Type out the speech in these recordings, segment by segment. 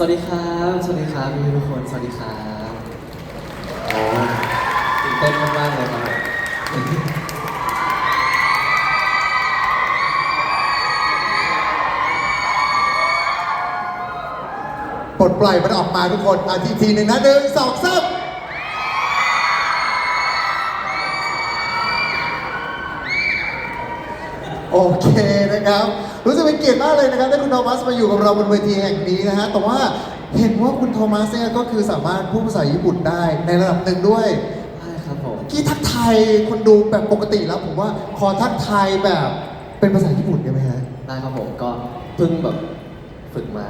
สวัสดีครับ สวัสดีครับพี่ทุกคน สวัสดีครับโอ้ตื่นเต้นมากๆเลยครับปลดปล่อยมันออกมาทุกคนอะทีทีหนึ่งนะหนึ่งสองสาม โอเคนะครับ รู้สึกเป็นเกียรติมากเลยนะครับที่คุณโทมัสมาอยู่กับเราบนเวทีแห่งนี้นะฮะแต่ว่าเห็นว่าคุณโทมัสเนี่ยก็คือสามารถพูดภาษาญี่ปุ่นได้ในระดับหนึ่งด้วยใช่ครับผมที่ทักทายคนดูแบบปกติแล้วผมว่าขอทักทายแบบเป็นภาษาญี่ปุ่นได้ไหมฮะได้ครับผมก็เพิ่งแบบฝึกมา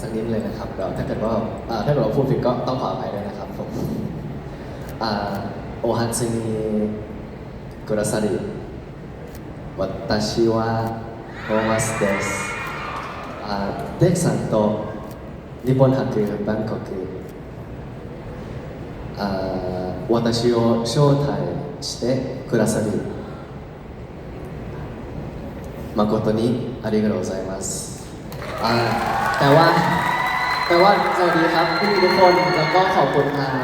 สักนิดเลยนะครับเดี๋ยวถ้าเกิดว่าอ่าถ้าเกิดว่าพูดผิดก็ต้องขออภัยด้วยนะครับผมอ่าโอฮันซึมิกุราซาริ วัตชิวะโทมัสเดสอ่าเด็กさんと日本博バンコクあー私を招待してくださり誠にありがとうございますอ่าแต่ว่าแต่ว่าสวัสดีครับพี่ทุกคนแล้วก็ขอบคุณทาง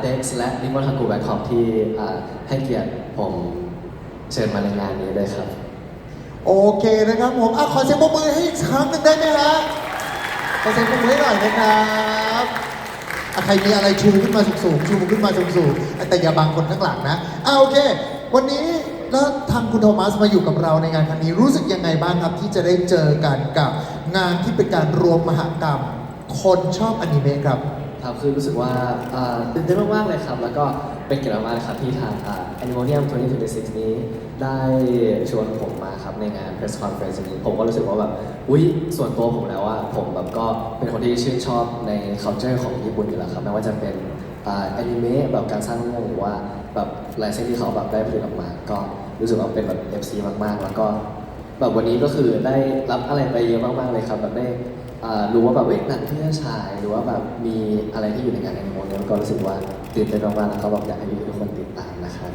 เด็กซ์และนิมอนฮากูแบงคอกที่อ่าให้เกียรติผม เชิญมาในงานนี้ด้วยครับ โอเคนะครับผมอะขอเสียงปรบมือให้อีกครั้งหนึ่งได้ไหมฮะขอเสียงปรบมือให้หน่อยนะครับอะใครมีอะไรชูขึ้นมาสูงๆชูขึ้นมาสูงๆแต่อย่าบังคนข้างหลังนะอะโอเค วันนี้แล้วทางคุณโทมัสมาอยู่กับเราในงานครั้งนี้รู้สึกยังไงบ้างครับ ที่จะได้เจอกันกับงานที่เป็นการรวมมหกรรม คนชอบอนิเมะครับ ครับคือรู้สึกว่าอ่าตื่นเต้นมากๆเลยครับ แล้วก็เป็นเกียรติมากๆเลยครับที่ทางอ่า Animonium 2026นี้ได้ชวนผมมาครับในงาน press conference นี้ผมก็รู้สึกว่าแบบอุ้ยส่วนตัวผมแล้วว่าผมแบบก็เป็นคนที่ชื่นชอบใน culture ของญี่ปุ่นอยู่แล้วครับไม่ว่าจะเป็นอ่าแอนิเมะแบบการสร้างเรื่องหรือว่าแบบลายเส้นที่เขาแบบได้ผลิตออกมา ก็รู้สึกว่าเป็นแบบ FC มากๆ แล้วก็แบบวันนี้ก็คือได้รับอะไรไปเยอะมากๆเลยครับแบบได้ อ่ารู้ว่าแบบเอ้ยหนังที่จะฉายหรือว่าแบบมีอะไรที่อยู่ในงานแอนิโมเนี่ยก็รู้สึกว่าตื่นเต้นมากๆแล้วก็แบบอยากให้ทุกคนติดตามนะครับ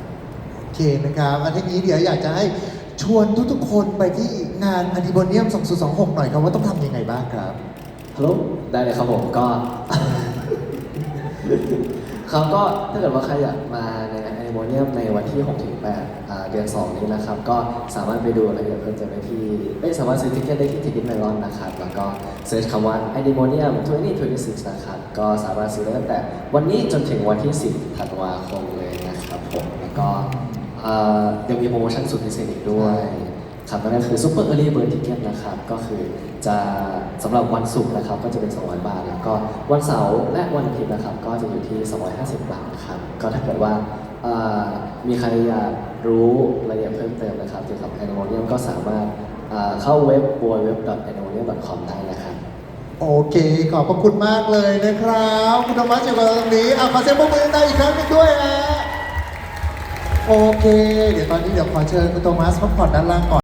โอเคนะครับอันทีนี้เดี๋ยวอยากจะให้ชวนทุกๆคนไปที่งานอ n ิ b เนียม 2026 หน่อยครับว่าต้องทำยังไงบ้างครับ ฮัลโหล ได้เลยครับผมก็ ครับก็ถ้าเกิดว่าใครอยากมาในแอนิโมเนียมในวันที่ 6 ถึง8เดือน 2 นี้นะครับ ก็สามารถไปดูรายละเอียดเพิ่มเติมได้ที่ไม่สามารถซื้อทิเก็ตได้ที่ทิกเก็ตเมลอนนะครับ แล้วก็เซิร์ชคำว่า Animonium 2026นะครับ ก็สามารถซื้อได้ตั้งแต่ วันนี้จนถึงวันที่ 10 ธันวาคมเลยนะครับผม แล้วก็ยังมีโปรโมชั่นสุดพิเศษอีกด้วย ครับนั่นก็คือ Super Early Bird Ticket นะครับ ก็คือจะสำหรับวันศุกร์นะครับ ก็จะเป็น 200 บาท แล้วก็วันเสาร์และวันอาทิตย์นะครับ ก็จะอยู่ที่ 250 บาทครับ ก็ถ้าเกิดว่าเอ่อมีใครอยากรู้รายละเอียดเพิ่มเติมนะครับเกี่ยวกับ Animonium ก็สามารถเอ่อเข้าเว็บ www.animonium.com ได้นะครับ โอเค ขอบพระคุณมากเลยนะครับ คุณโทมัสอยู่กับเราตรงนี้อะขอเสียงปรบมือได้อีกครั้งหนึงด้วยฮะโอเค เดี๋ยวตอนนี้เดี๋ยวขอเชิญคุณโทมัสพักผ่อนด้านล่างก่อน